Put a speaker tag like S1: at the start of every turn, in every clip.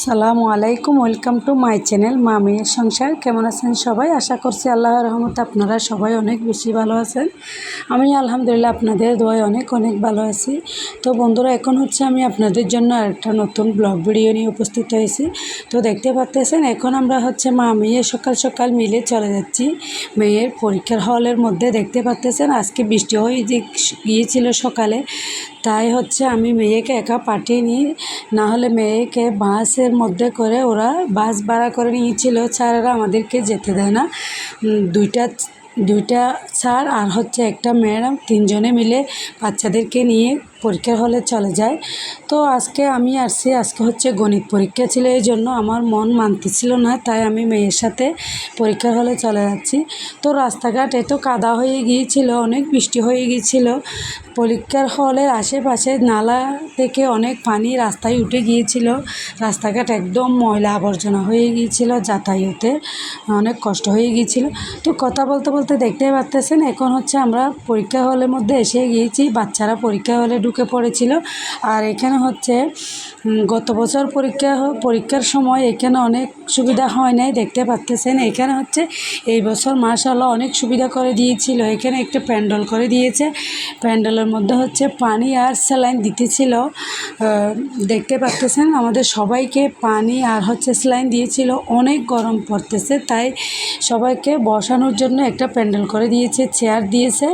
S1: সালামু আলাইকুম, welcome to my channel মা মেয়ের সংসার। কেমন আছেন সবাই? আশা করছি আল্লাহ রহমতে আপনারা সবাই অনেক বেশি ভালো আছেন। আমি আলহামদুলিল্লাহ আপনাদের দোয়ায় অনেক অনেক ভালো আছি। তো বন্ধুরা, এখন হচ্ছে আমি আপনাদের জন্য আরেকটা নতুন ব্লগ ভিডিও নিয়ে উপস্থিত হয়েছি। তো দেখতে পাচ্তেছেন, এখন আমরা হচ্ছে মা মেয়ে সকাল সকাল মিলে চলে যাচ্ছি মেয়ের পরীক্ষার হলের মধ্যে। দেখতে পাচ্তেছেন, আজকে বৃষ্টি হয়ে গিয়েছিল সকালে তাই হচ্ছে আমি মেয়েকে একা পাঠিয়ে না হলে মেয়েকে বাসের মধ্যে করে ওরা বাস ভাড়া করে নিয়েছিল স্যারেরা আমাদেরকে যেতে দেয় না। দুইটা দুইটা স্যার আর হচ্ছে একটা ম্যাডাম তিনজনে মিলে বাচ্চাদেরকে নিয়ে পরীক্ষার হলে চলে যায়। তো আজকে আমি আসছি, আজকে হচ্ছে গণিত পরীক্ষা ছিল, এই জন্য আমার মন মানতেছিল না, তাই আমি মেয়ের সাথে পরীক্ষার হলে চলে যাচ্ছি। তো রাস্তাঘাট এত কাদা হয়ে গিয়েছিল, অনেক বৃষ্টি হয়ে গিয়েছিল। পরীক্ষার হলের আশেপাশে নালা থেকে অনেক পানি রাস্তায় উঠে গিয়েছিল। রাস্তাঘাট একদম ময়লা আবর্জনা হয়ে গিয়েছিল যাতায়াতে, অনেক কষ্ট হয়ে গিয়েছিল। তো কথা বলতে বলতে দেখতে পারতেছেন, এখন হচ্ছে আমরা পরীক্ষা হলের মধ্যে এসে গিয়েছি, বাচ্চারা পরীক্ষা হলে পড়েছিল। আর এখানে হচ্ছে গত বছর পরীক্ষা, পরীক্ষার সময় এখানে অনেক সুবিধা হয় নাই, দেখতে পাচ্তেছেন। এখানে হচ্ছে, এই বছর মার্শাল্লাহ অনেক সুবিধা করে দিয়েছিল। এখানে একটা প্যান্ডেল করে দিয়েছে। প্যান্ডেলের মধ্যে হচ্ছে পানি আর স্যালাইন দিতেছিল। দেখতে পাচ্তেছেন, আমাদের সবাইকে পানি আর হচ্ছে স্যালাইন দিয়েছিল। অনেক গরম পড়তেছে, তাই সবাইকে বসানোর জন্য একটা প্যান্ডেল করে দিয়েছে, চেয়ার দিয়েছে।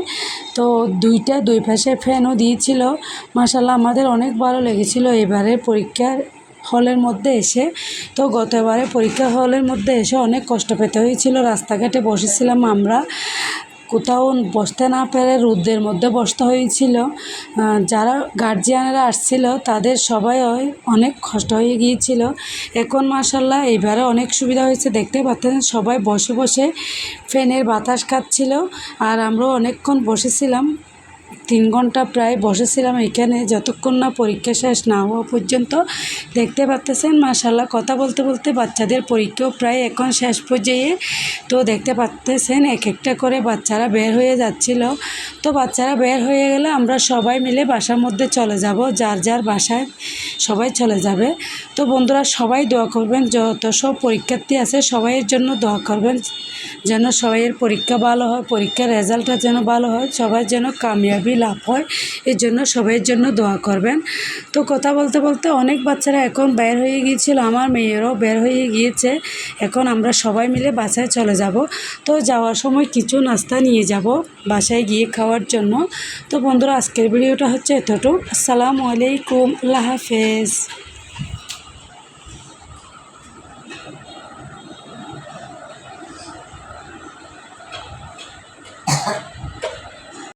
S1: তো দুইটা, দুই পাশে ফ্যানও দিয়েছিল। মাসাল্লাহ আমাদের অনেক ভালো লেগেছিল এবারে পরীক্ষার হলের মধ্যে এসে। তো গতবারে পরীক্ষা হলের মধ্যে এসে অনেক কষ্ট পেতে হয়েছিল। রাস্তাঘাটে বসেছিলাম আমরা। কোথাও বসতে না পেরে রোদের মধ্যে বসতে হয়েছিল। যারা গার্জিয়ানরা আসছিল, তাদের সবাই অনেক কষ্ট হয়ে গিয়েছিল। এখন মাসাল্লাহ এইবারে অনেক সুবিধা হয়েছে। দেখতে পাচ্ছেন, সবাই বসে বসে ফ্যানের বাতাস খাচ্ছিল। আর আমরাও অনেকক্ষণ বসেছিলাম। তিন ঘণ্টা প্রায় বসেছিলাম এখানে। যতক্ষণ না পরীক্ষা শেষ না হওয়া পর্যন্ত দেখতে পাচ্তেছেন মাশাল্লাহ কথা বলতে বলতে বাচ্চাদের পরীক্ষাও প্রায় এখন শেষ পর্যায়ে। তো দেখতে পাচ্তেছেন এক একটা করে বাচ্চারা বের হয়ে যাচ্ছিল। তো বাচ্চারা বের হয়ে গেলে আমরা সবাই মিলে বাসার মধ্যে চলে যাব, যার যার বাসায় সবাই চলে যাবে। তো বন্ধুরা, সবাই দোয়া করবেন, যত সব পরীক্ষার্থী আছে সবাইয়ের জন্য দোয়া করবেন, যেন সবাইয়ের পরীক্ষা ভালো হয়, পরীক্ষার রেজাল্টটা যেন ভালো হয় সবার যেন কামিয়াবি লাভ হয়। এর জন্য সবাইয়ের জন্য দোয়া করবেন। তো কথা বলতে বলতে অনেক বাচ্চারা এখন বের হয়ে গিয়েছিল, আমার মেয়েরও বের হয়ে গিয়েছে। এখন আমরা সবাই মিলে বাসায় চলে যাব। তো যাওয়ার সময় কিছু নাস্তা নিয়ে যাব বাসায় গিয়ে খাওয়ার জন্য। তো বন্ধুরা, আজকের ভিডিওটা হচ্ছে এতটুকু। আসসালামু আলাইকুম, আল্লাহ হাফেজ।